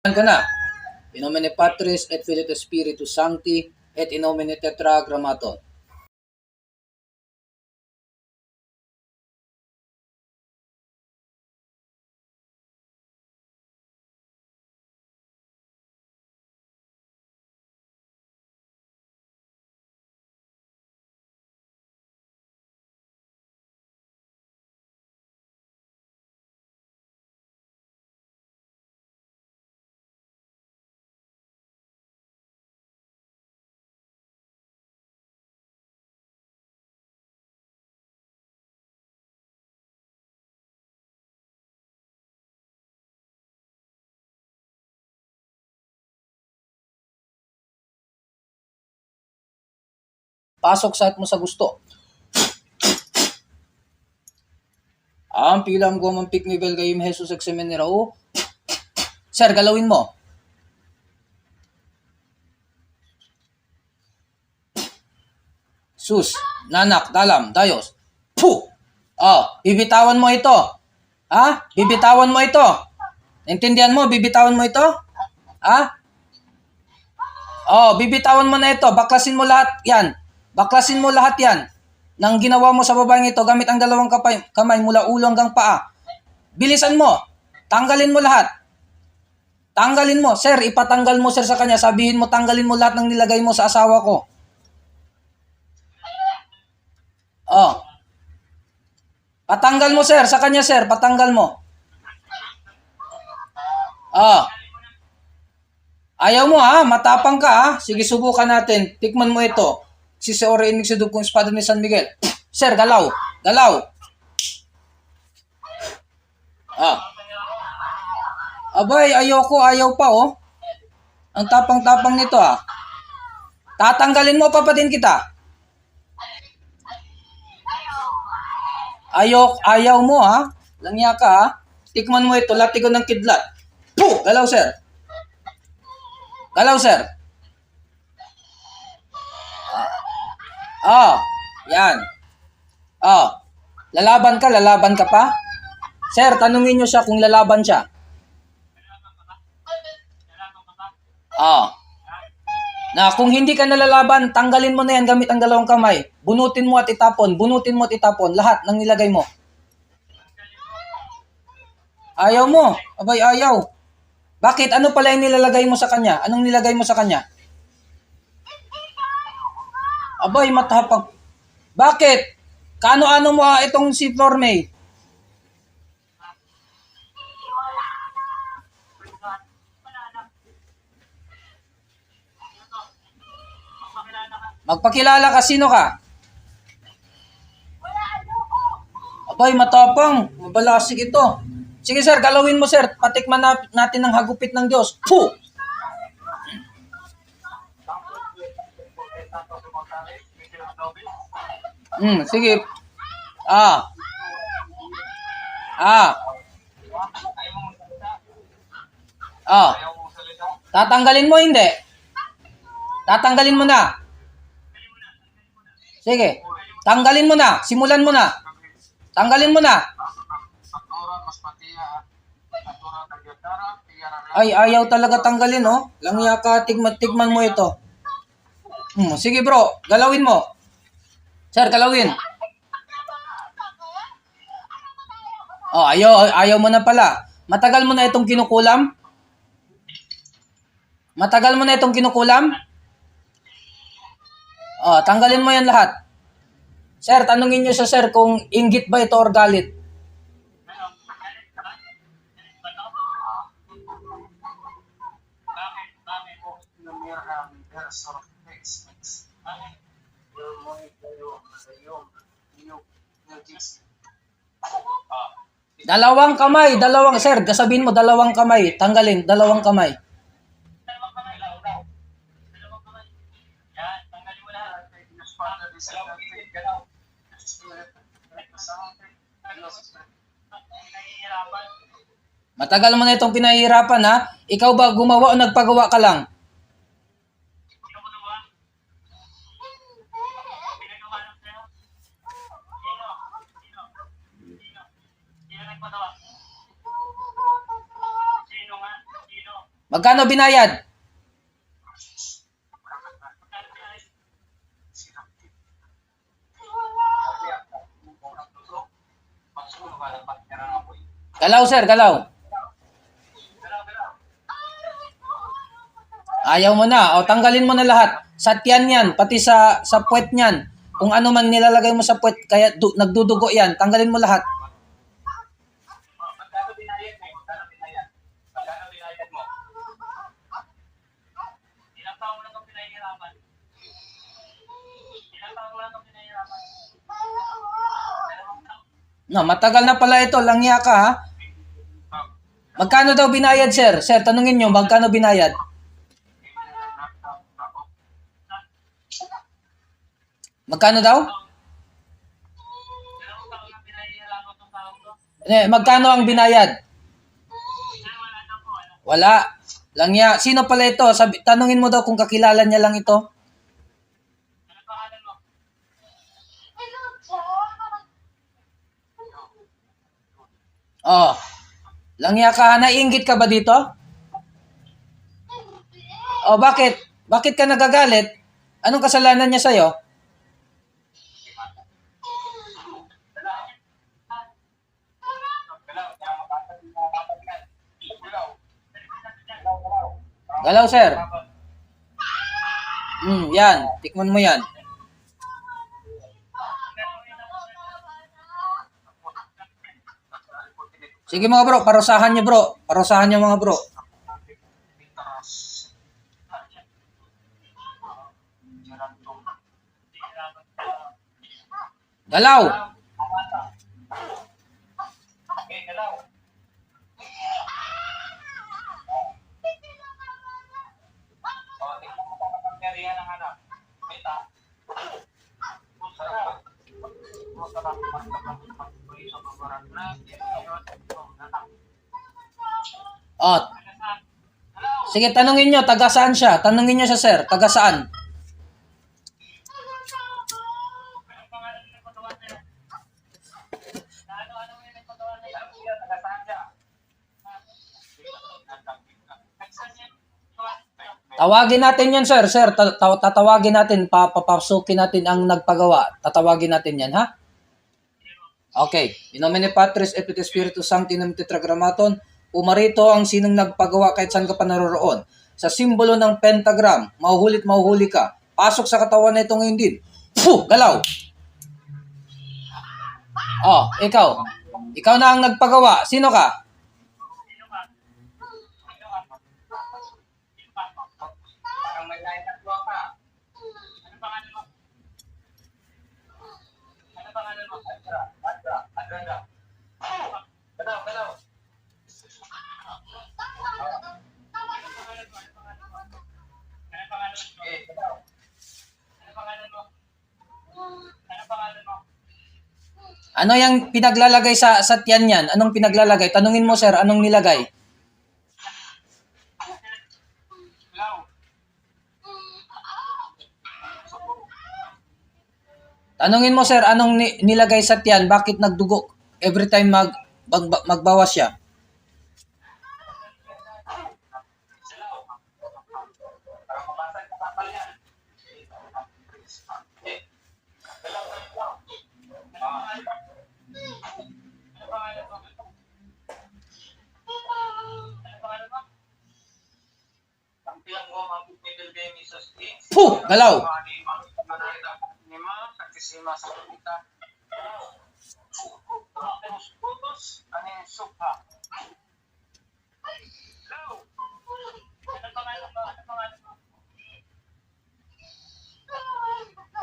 Yan ka na. Patris et Filii Spiritus Sancti et in nomine Tetragrammaton. Pasok sa mo sa gusto. Ang pilam ko mampik ni Bel kayim Jesus examinera o. Sir, galawin mo. Sus, nanak, dalam, dayos. Puh! Oh, bibitawan mo ito. Ha? Bibitawan mo ito. Intindihan mo, bibitawan mo ito? Ha? Oh, bibitawan mo na ito. Baklasin mo lahat yan. Baklasin mo lahat yan. Nang ginawa mo sa babaeng ito gamit ang dalawang kapay, kamay mula ulo hanggang paa. Bilisan mo. Tanggalin mo lahat. Tanggalin mo. Sir, ipatanggal mo sir sa kanya. Sabihin mo, tanggalin mo lahat ng nilagay mo sa asawa ko. Oh. Patanggal mo sir, sa kanya sir, patanggal mo. Oh. Ayaw mo ha, matapang ka ha. Sige, subukan natin. Tikman mo ito. Si Seore inig sa dugong espada ni San Miguel. Sir, galaw. Galaw. Ah. Abay, ayoko, ayaw pa oh. Ang tapang-tapang nito ah. Tatanggalin mo pa pa din kita. Ayok, ayaw mo ha. Langya ka ha. Tikman mo ito, latigo ng kidlat. Puh! Galaw sir. Galaw sir. Ah, yan. Ah, lalaban ka, lalaban ka pa? Sir, tanungin nyo siya kung lalaban siya. Ah. Na kung hindi ka nalalaban, tanggalin mo na yan gamit ang dalawang kamay. Bunutin mo at itapon, bunutin mo at itapon, lahat ng nilagay mo. Ayaw mo. Abay, ayaw. Bakit? Ano pala yung nilalagay mo sa kanya? Anong nilagay mo sa kanya? Abay, matapang. Bakit? Kano-ano mo ah, itong si Flormay? Magpakilala ka, sino ka? Abay, matapang. Mabalasig ito. Sige sir, galawin mo sir. Patikman na, natin ang hagupit ng Diyos. Puh! Hmm, sige. Ah. Ah. Ah. Tatanggalin mo hindi? Tatanggalin mo na. Sige. Tanggalin mo na. Simulan mo na. Tanggalin mo na. Ay, ayaw talaga tanggalin, oh. Langya ka, tigman, tigman mo ito. Hmm, sige bro, galawin mo. Sir, galawin. Oh, ayaw, ayaw mo na pala. Matagal mo na itong kinukulam? Matagal mo na itong kinukulam? Oh, tanggalin mo yan lahat. Sir, tanungin niyo siya, sir, kung inggit ba ito or galit. Dalawang kamay, dalawang, sir, sabihin mo, dalawang kamay. Tanggalin, dalawang kamay. Matagal mo na itong pinahihirapan, ha? Ikaw ba gumawa o nagpagawa ka lang? Magkano binayad? Galaw, sir, galaw. Ayaw mo na. O, tanggalin mo na lahat. Sa tiyan yan, pati sa, sa puwet niyan. Kung ano man nilalagay mo sa puwet, kaya du, nagdudugo yan. Tanggalin mo lahat. No, matagal na pala ito. Langya ka, ha? Magkano daw binayad, sir? Sir, tanungin nyo, magkano binayad? Magkano daw? Eh, magkano ang binayad? Wala. Langya. Sino pala ito? Sabi, tanungin mo daw kung kakilala niya lang ito. Ano pangalan mo? Oh. Langya ka. Naiingit ka ba dito? Oh, bakit? Bakit ka nagagalit? Anong kasalanan niya sa'yo? Galaw, sir. Hmm, yan. Tikman mo yan. Sige mga bro, parusahan niyo bro. Parusahan niyo mga bro. Galaw. Okay, galaw. Oh. Sige, tanungin niyo, taga saan siya? Tanungin niyo siya, sir. Taga saan? Tawagin natin yan, sir. Sir, ta- ta- tatawagin natin, pa papasukin natin ang nagpagawa. Tatawagin natin yan, ha? Okay. In nomine Patris et Spiritus Sancti in nomine Tetragrammaton, umarito ang sinong nagpagawa kahit saan ka pa naroroon. Sa simbolo ng pentagram, mahuhulit mahuhuli ka. Pasok sa katawan na ito ngayon din. Puh! Galaw! Oh, ikaw. Ikaw na ang nagpagawa. Sino ka? Ano mo? Ano mo? Adra, Adra, Adrada. Ano yung pinaglalagay sa sa tiyan niyan? Anong pinaglalagay? Tanungin mo sir, anong nilagay? Tanungin mo sir, anong ni- nilagay sa tiyan? Bakit nagdugo every time mag, mag magbawas siya? Galaw. Para mabasag sa kapal yan. Eh, galaw, galaw. Ah. Ano pangalan mo? Ano pangalan mo? Tampilang mo, mabit ni Bilbeng Isos Kings. Puh! Galaw!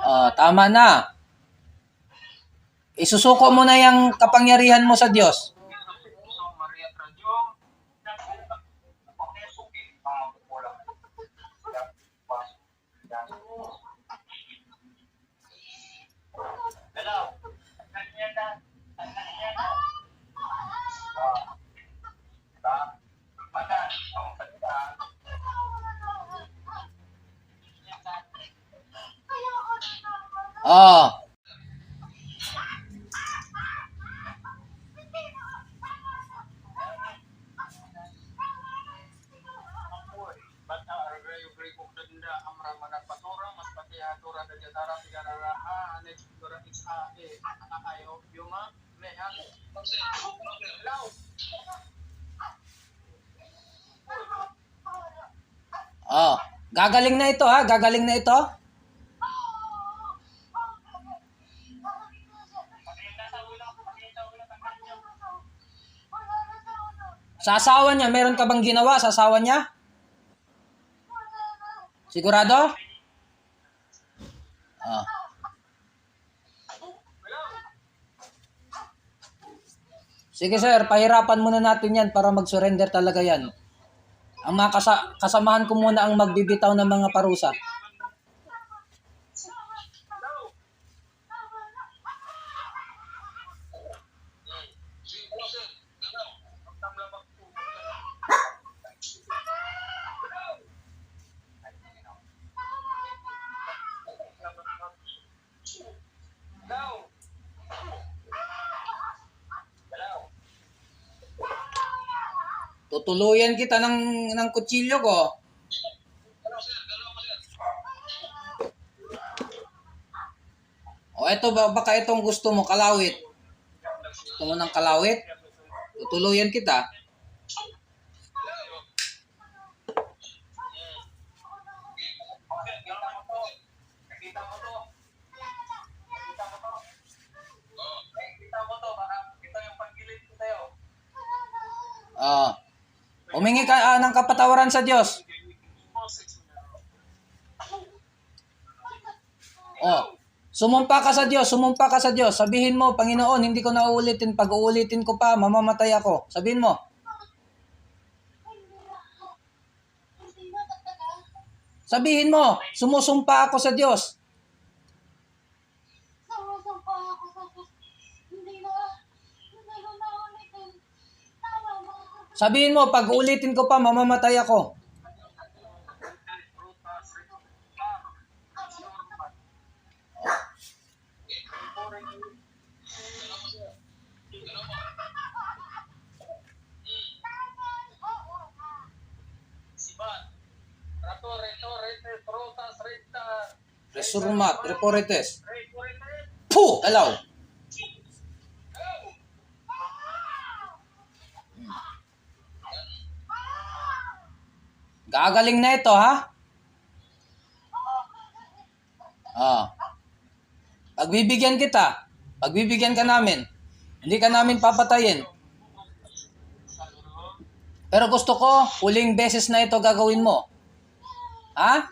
Oh, tama na. Isusuko mo na yung kapangyarihan mo sa Diyos. Aturan na dyan tarang pinarara ah next tura is ah eh ayo yung ma me ha Hello. Oh, gagaling na ito ha, gagaling na ito. Sa asawa niya, meron ka bang ginawa sa asawa niya? Sigurado? Ah. Sige sir, pahirapan muna natin yan para mag-surrender talaga yan. Ang mga kasa- kasamahan ko muna ang magbibitaw ng mga parusa. Tutuluyan kita ng, ng kutsilyo ko. O eto ba, baka itong gusto mo, kalawit. Gusto mo ng kalawit? Tutuluyan kita. Nakita mo Humingi ka ah, ng kapatawaran sa Diyos. Oh. Sumumpa ka sa Diyos, sumumpa ka sa Diyos. Sabihin mo, Panginoon, hindi ko na uulitin. Pag uulitin ko pa, mamamatay ako. Sabihin mo. Sabihin mo, sumusumpa ako sa Diyos. Sabihin mo, pag uulitin ko pa, mamamatay ako. Resurmat, reporetes. Puh! Alaw. Gagaling na ito, ha? Ah. Pagbibigyan kita. Pagbibigyan ka namin. Hindi ka namin papatayin. Pero gusto ko, huling beses na ito gagawin mo. Ha?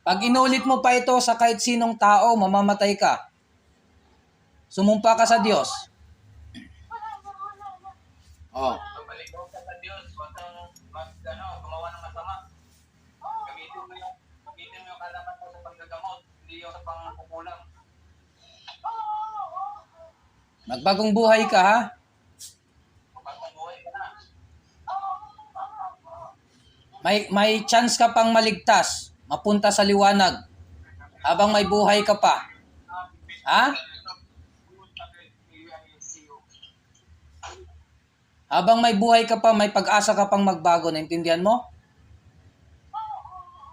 Pag inulit mo pa ito sa kahit sinong tao, mamamatay ka. Sumumpa ka sa Diyos. Oh. Magbagong buhay ka, ha? Kapag buhay ka na. May, may chance ka pang maligtas. Mapunta sa liwanag. Habang may buhay ka pa. Ha? Habang may buhay ka pa, may pag-asa ka pang magbago. Naintindihan mo?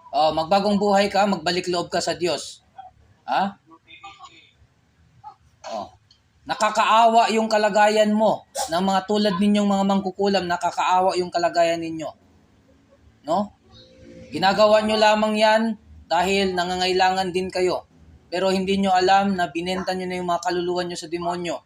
Oh, magbagong buhay ka, magbalik loob ka sa Diyos. Ha? Nakakaawa yung kalagayan mo ng mga tulad ninyong mga mangkukulam, nakakaawa yung kalagayan ninyo. No? Ginagawa nyo lamang yan dahil nangangailangan din kayo. Pero hindi nyo alam na binenta nyo na yung mga kaluluwa nyo sa demonyo.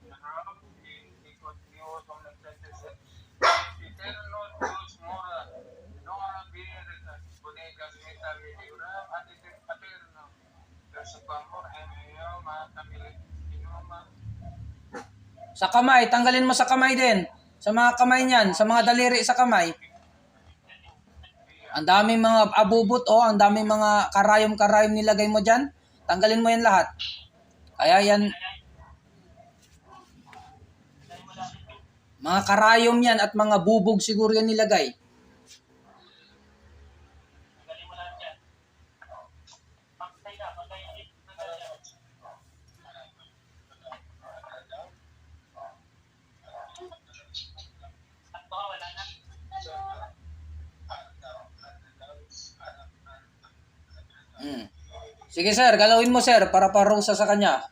Sa kamay, tanggalin mo sa kamay din. Sa mga kamay niyan, sa mga daliri sa kamay. Ang daming mga abubot, oh, ang daming mga karayom-karayom nilagay mo dyan. Tanggalin mo yan lahat. Kaya yan, mga karayom yan at mga bubog siguro yan nilagay. Sige sir, galawin mo sir para parusa sa kanya.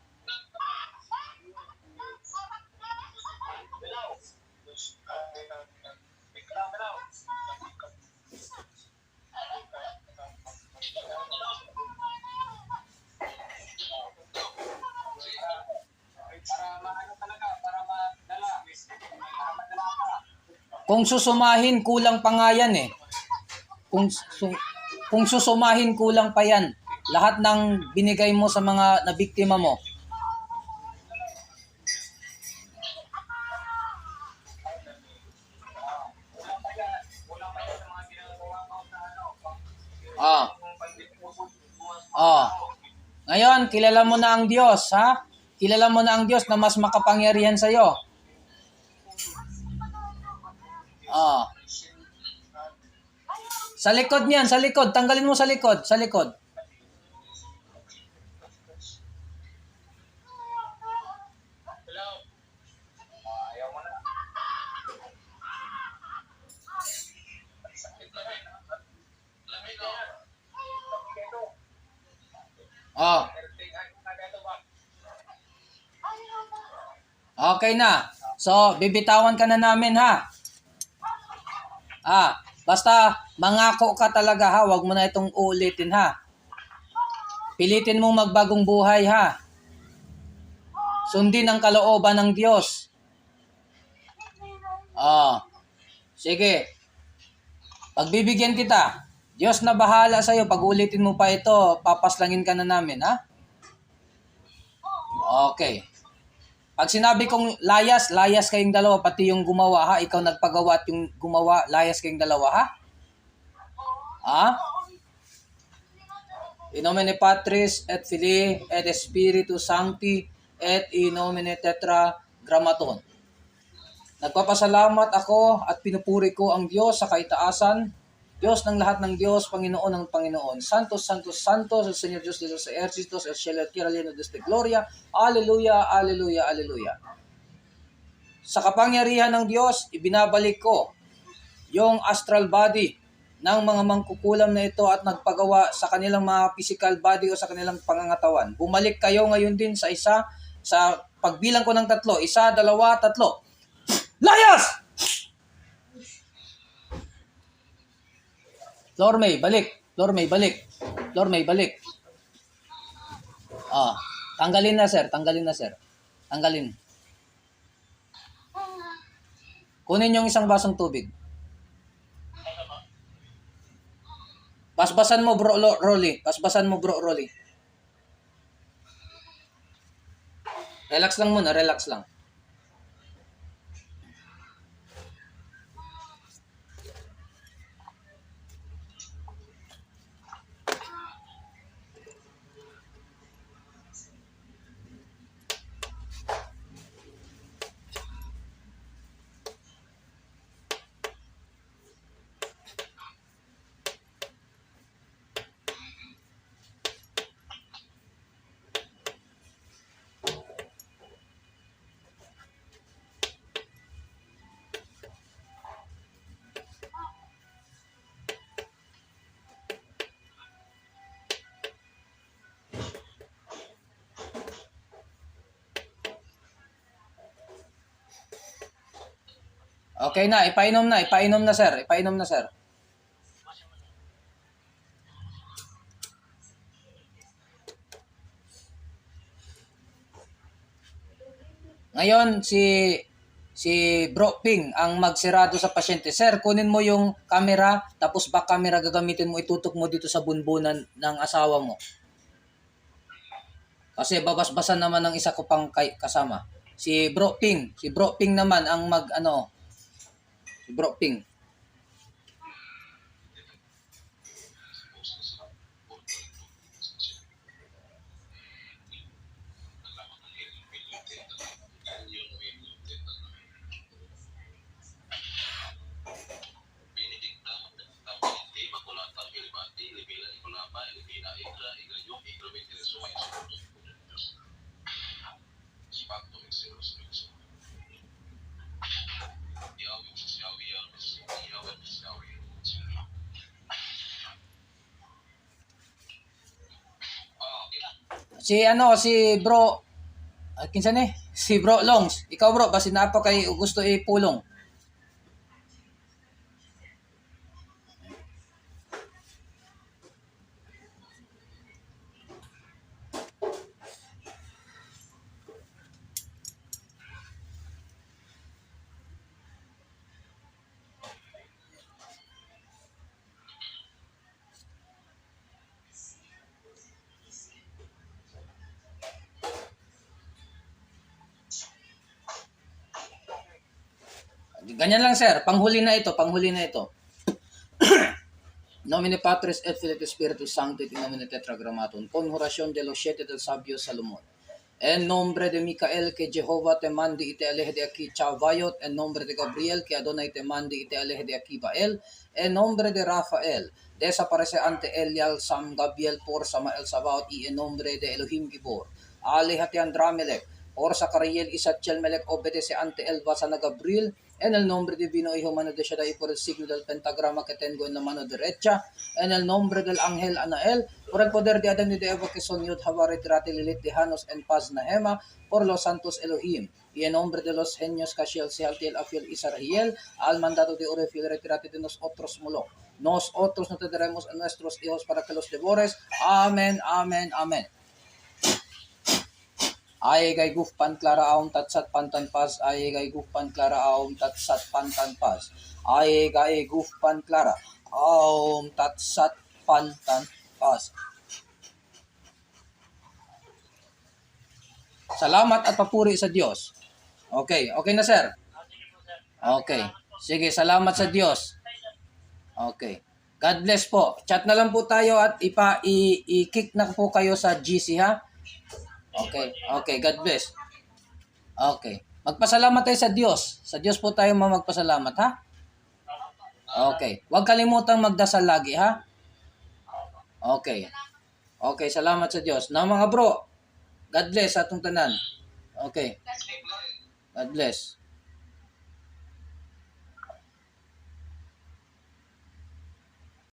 Kung susumahin, kulang pa nga yan eh. Kung, su- kung susumahin, kulang pa yan. Lahat ng binigay mo sa mga nabiktima mo. Ah, ah. Ngayon, kilala mo na ang Diyos, ha? Kilala mo na ang Diyos na mas makapangyarihan sa iyo. Ah. Sa likod niyan, sa likod. Tanggalin mo sa likod, sa likod. Hello? Ah, ayaw mo na. Sakit na rin. Lamig na yan. Lamig ito. Ah. Everything ay nagato ba? Okay na. So, bibitawan ka na namin ha. Ah, basta mangako ka talaga ha, wag mo na itong uulitin ha. Pilitin mo magbagong buhay ha. Sundin ang kalooban ng Diyos. Ah, sige. Pagbibigyan kita. Diyos na bahala sa'yo. Pag ulitin mo pa ito, papaslangin ka na namin, ha? Okay. Pag sinabi kong layas, layas kayong dalawa, pati yung gumawa ha, ikaw nagpagawa at yung gumawa, layas kayong dalawa ha? Ha? In nomine Patris et Filii et Spiritus Sancti et in nomine Tetra Grammaton. Nagpapasalamat ako at pinupuri ko ang Diyos sa kaitaasan, Diyos ng lahat ng Diyos, Panginoon ng Panginoon. Santos, Santos, Santos, el Señor Dios de los ejércitos, el cielo tierra lleno de este gloria. Aleluya, aleluya, aleluya. Sa kapangyarihan ng Diyos, ibinabalik ko yung astral body ng mga mangkukulam na ito at nagpagawa sa kanilang mga physical body o sa kanilang pangangatawan. Bumalik kayo ngayon din sa isa, sa pagbilang ko ng tatlo. Isa, dalawa, tatlo. Layas! Lormay, balik. Lormay, balik. Lormay, balik. Ah, tanggalin na sir, tanggalin na sir. Tanggalin. Kunin yung isang basong tubig. Basbasan mo bro Lo- Rolly. Basbasan mo bro Rolly. Relax lang muna, relax lang. Okay na, ipainom na, ipainom na sir, ipainom na sir. Ngayon, si si Bro Ping ang magsirado sa pasyente. Sir, kunin mo yung camera, tapos back camera gagamitin mo, itutok mo dito sa bunbunan ng asawa mo. Kasi babasbasan naman ng isa ko pang kasama. Si Bro Ping, si Bro Ping naman ang mag ano, si Si ano, si bro, ah, kinsa ni? Si bro Longs. Ikaw bro, basi na pa kay gusto ipulong. Ganyan lang sir, panghuli na ito, panghuli na ito. Nomine Patris et Filii Spiritus Sancti in nomine Tetragrammaton, conjuración de los siete del sabio Salomón. En nombre de Micael, que Jehová te mande y te aleje de aquí, Chavayot. En nombre de Gabriel, que Adonai te mande y te aleje de aquí, Bael. En nombre de Rafael, desaparece ante Elial, Sam Gabriel, por Samael Sabaot. Y en nombre de Elohim Gibor, aléjate Andramelech, por Zacariel y Satchel Melech, obedece ante el Vasana Gabriel. En el nombre divino y humano de Shaddai, por el signo del pentagrama que tengo en la mano derecha. En el nombre del ángel Anael, por el poder de Adán y de Eva, que son Yud, Havaret, Rati, Lilit, Tejanos, en paz, Nahema, por los santos Elohim. Y en nombre de los genios Kashiel, Sealtiel, Afiel y al mandado de Orefiel, retírate de nosotros, Moloch. Nosotros no te daremos a nuestros hijos para que los devores. Amén, amén, amén. Ay gay gufpan klara aum tatsat pantan pas. Ay gay gufpan klara aum tatsat pantan pas. Ay gay gufpan klara aum tatsat pantan pas. Salamat at papuri sa Diyos. Okay, okay na sir. Okay. Sige, salamat sa Diyos. Okay. God bless po. Chat na lang po tayo at ipa i-kick na po kayo sa GC ha. Okay. Okay, God bless. Okay. Magpasalamat tayo sa Diyos. Sa Diyos po tayo magpasalamat ha. Okay. Huwag kalimutang magdasal lagi ha. Okay. Okay, salamat sa Diyos. Na mga bro, God bless atong tanan. Okay. God bless.